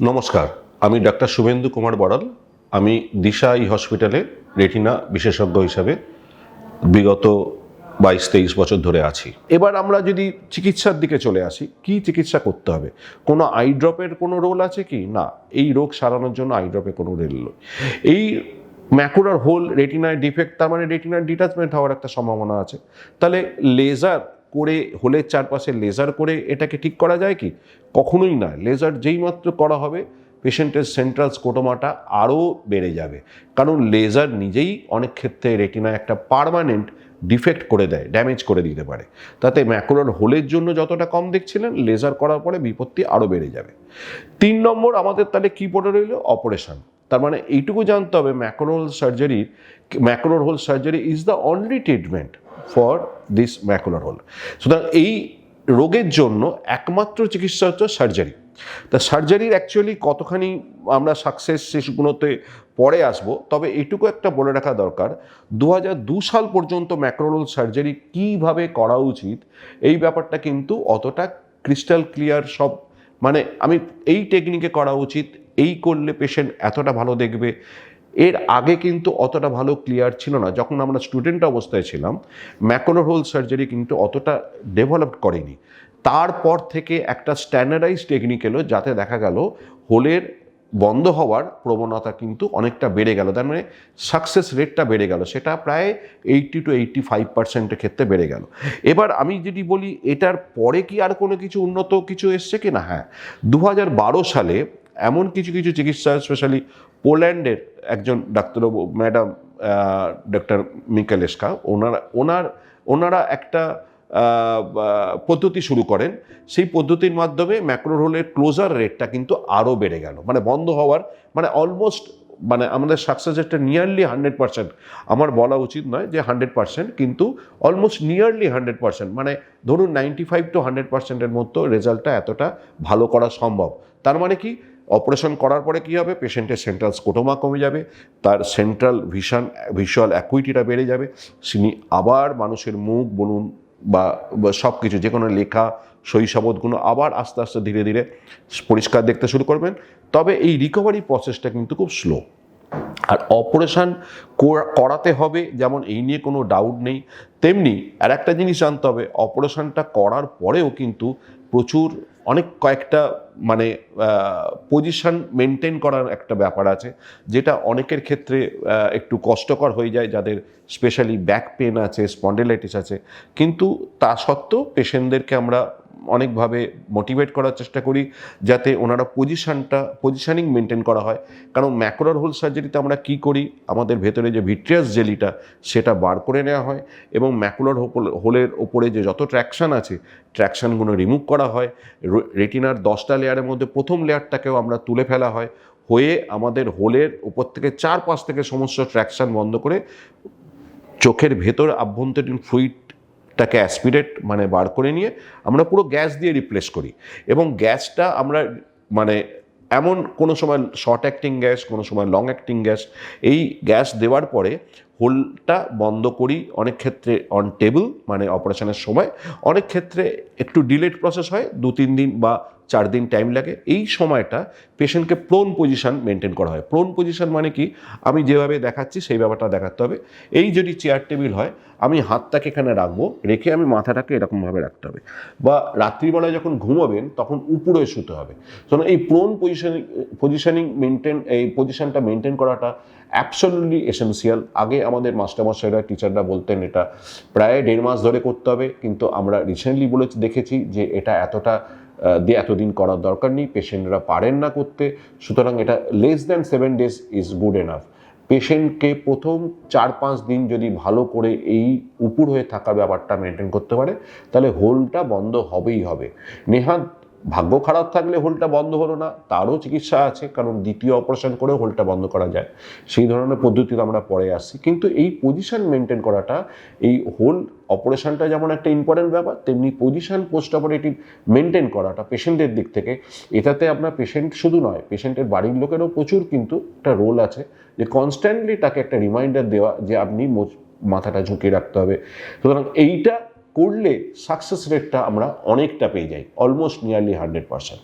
নমস্কার, আমি ডাক্তার শুভেন্দু কুমার বড়াল। আমি দিশা ই হসপিটালে রেটিনা বিশেষজ্ঞ হিসাবে বিগত বাইশ, তেইশ বছর ধরে আছি। এবার আমরা যদি চিকিৎসার দিকে চলে আসি, কি চিকিৎসা করতে হবে? কোনো আইড্রপের কোনো রোল আছে কি? না, এই রোগ সারানোর জন্য আই ড্রপে কোনো রোল নেই। এই ম্যাকুলার হোল রেটিনায় ডিফেক্ট তার মানে রেটিনার ডিটাচমেন্ট হওয়ার একটা সম্ভাবনা আছে। তাহলে লেজার করে হোলের চারপাশে লেজার করে এটাকে ঠিক করা যায় কি? কখনোই না। লেজার যেই মাত্র করা হবে পেশেন্টের সেন্ট্রাল স্কোটোমাটা আরও বেড়ে যাবে। কারণ লেজার নিজেই অনেক ক্ষেত্রে রেটিনায় একটা পার্মানেন্ট ডিফেক্ট করে দেয় ড্যামেজ করে দিতে পারে। তাতে ম্যাকুলার হোলের জন্য যতটা কম দেখছিলেন লেজার করার পরে বিপত্তি আরও বেড়ে যাবে। তিন নম্বর, আমাদের তাহলে কী পড়ে রইল অপারেশন তার মানে এইটুকু জানতে হবে ম্যাকুলার সার্জারির macular hole surgery is the only treatment for this macular hole. সুতরাং এই রোগের জন্য একমাত্র চিকিৎসা হচ্ছে সার্জারি। তা সার্জারির অ্যাকচুয়ালি কতখানি আমরা সাকসেস শেষগুলোতে পরে আসব, তবে এটুকু একটা বলে রাখা দরকার দু সাল পর্যন্ত ম্যাক্রোরোল সার্জারি কীভাবে করা উচিত, এই ব্যাপারটা কিন্তু অতটা ক্রিস্টাল ক্লিয়ার সব মানে আমি এই টেকনিকে করা উচিত, এই করলে পেশেন্ট এতটা ভালো দেখবে। এর আগে কিন্তু অতটা ভালো ক্লিয়ার ছিল না। যখন আমরা স্টুডেন্ট অবস্থায় ছিলাম ম্যাকোলোর হোল সার্জারি কিন্তু অতটা ডেভেলপ করেনি। তারপর থেকে একটা স্ট্যান্ডার্ডাইজ টেকনিক এলো, যাতে দেখা গেল হোলের বন্ধ হওয়ার প্রবণতা কিন্তু অনেকটা বেড়ে গেল। তার মানে সাকসেস রেটটা বেড়ে গেল। সেটা প্রায় এইটটি টু এইটটি ফাইভ পার্সেন্টের ক্ষেত্রে বেড়ে গেল। এবার আমি যদি বলি, এটার পরে কি আর কোনো কিছু উন্নত কিছু এসছে কি না হ্যাঁ দু সালে এমন কিছু কিছু চিকিৎসা স্পেশালি পোল্যান্ডের একজন ডাক্তারবাবু ম্যাডাম ডক্টর মিকেলেস্কা ওনারা, ওনার, ওনারা একটা পদ্ধতি শুরু করেন। সেই পদ্ধতির মাধ্যমে ম্যাক্রো রোলের ক্লোজার রেটটা কিন্তু আরও বেড়ে গেল। মানে বন্ধ হওয়ার মানে অলমোস্ট মানে আমাদের সাকসেস রেটটা নিয়ারলি হান্ড্রেড পার্সেন্ট আমার বলা উচিত নয় যে হান্ড্রেড পার্সেন্ট কিন্তু অলমোস্ট নিয়ারলি হান্ড্রেড পার্সেন্ট মানে ধরুন নাইনটি ফাইভ টু হান্ড্রেড পার্সেন্টের মতো রেজাল্টটা এতটা ভালো করা সম্ভব। তার মানে কি? অপারেশন করার পরে কী হবে? পেশেন্টের সেন্ট্রাল স্কোটোমা কমে যাবে, তার সেন্ট্রাল ভিশন ভিজুয়াল অ্যাকুইটিটা বেড়ে যাবে। তিনি আবার মানুষের মুখ, বলুন বা সব কিছু যে কোনো লেখা শৈশবোধগুলো আবার আস্তে আস্তে ধীরে ধীরে পরিষ্কার দেখতে শুরু করবেন। তবে এই রিকভারি প্রসেসটা কিন্তু খুব স্লো আর অপারেশান করাতে হবে, যেমন এই নিয়ে কোনো ডাউট নেই। তেমনি আর একটা জিনিস জানতে হবে অপারেশানটা করার পরেও কিন্তু প্রচুর অনেক কয়েকটা মানে পজিশন মেনটেন করার একটা ব্যাপার আছে, যেটা অনেকের ক্ষেত্রে একটু কষ্টকর হয়ে যায় যাদের স্পেশালি ব্যাক পেন আছে স্পন্ডেলাইটিস আছে। কিন্তু তা সত্ত্বেও পেশেন্টদেরকে আমরা অনেকভাবে মোটিভেট করার চেষ্টা করি যাতে ওনারা পজিশনটা পজিশানিং মেনটেন করা হয়। কারণ ম্যাকুলার হোল সার্জারিতে আমরা কি করি? আমাদের ভেতরে যে ভিট্রিয়াস জেলিটা সেটা বার করে নেওয়া হয় এবং ম্যাকুলার হোলের ওপরে যে যত ট্র্যাকশন আছে ট্র্যাকশানগুলো রিমুভ করা হয়। রেটিনার দশটা লেয়ারের মধ্যে প্রথম লেয়ারটাকেও আমরা তুলে ফেলা হয়। হয়ে আমাদের হোলের উপর থেকে চার পাশ থেকে সমস্ত ট্র্যাকশান বন্ধ করে চোখের ভেতর আভ্যন্তরীণ ফ্লুইডটাকে অ্যাসপিরেট মানে বার করে নিয়ে আমরা পুরো গ্যাস দিয়ে রিপ্লেস করি। এবং গ্যাসটা আমরা মানে এমন কোনো সময় শর্ট অ্যাক্টিং গ্যাস, কোনো সময় লং অ্যাক্টিং গ্যাস, এই গ্যাস দেওয়ার পরে হোলটা বন্ধ করি অনেক ক্ষেত্রে অন টেবল মানে অপারেশনের সময়। অনেক ক্ষেত্রে একটু ডিলেট প্রসেস হয় দু তিন দিন বা চার দিন টাইম লাগে। এই সময়টা পেশেন্টকে প্রোন পজিশন মেনটেন করা হয়। প্রোন পজিশন মানে কি? আমি যেভাবে দেখাচ্ছি সেই ব্যাপারটা দেখাতে হবে। এই যদি চেয়ার টেবিল হয়, আমি হাতটাকে এখানে রাখব, রেখে আমি মাথাটাকে এরকমভাবে রাখতে হবে। বা রাত্রিবেলায় যখন ঘুমাবেন, তখন উপরে শুতে হবে। সুতরাং এই প্রোন পজিশনিং পজিশানিং মেনটেন এই পজিশনটা মেনটেন করাটা অ্যাবসলিউটলি এসেন্সিয়াল আগে আমাদের মাস্টারমশাইরা টিচাররা বলতেন এটা প্রায় দেড় মাস ধরে করতে হবে। কিন্তু আমরা রিসেন্টলি বলে দেখেছি যে এটা এতটা দিয়ে এতদিন করার দরকার নেই, পেশেন্টরা পারেন না করতে, সুতরাং এটা less than seven days is good enough পেশেন্টকে প্রথম চার পাঁচ দিন যদি ভালো করে এই উপুর হয়ে থাকা ব্যাপারটা মেনটেন করতে পারে, তাহলে হোলটা বন্ধ হবেই হবে। নেহাত ভাগ্য খারাপ থাকলে হোলটা বন্ধ হলো না, তারও চিকিৎসা আছে, কারণ দ্বিতীয় অপারেশন করেও হোলটা বন্ধ করা যায়। সেই ধরনের পদ্ধতিতে আমরা পরে আসছি। কিন্তু এই পজিশন মেনটেন করাটা, এই হোল অপারেশনটা যেমন একটা ইম্পর্টেন্ট ব্যাপার, তেমনি পজিশন পোস্ট অপারেটিভ মেনটেন করাটা পেশেন্টের দিক থেকে, এটাতে আপনার পেশেন্ট শুধু নয় পেশেন্টের বাড়ির লোকেরও প্রচুর কিন্তু একটা রোল আছে যে কনস্ট্যান্টলি তাকে একটা রিমাইন্ডার দেওয়া যে আপনি মাথাটা ঝুঁকিয়ে রাখতে হবে। সুতরাং এইটা করলে সাকসেস রেটটা আমরা অনেকটা পেয়ে যাই অলমোস্ট নিয়ারলি হান্ড্রেড পার্সেন্ট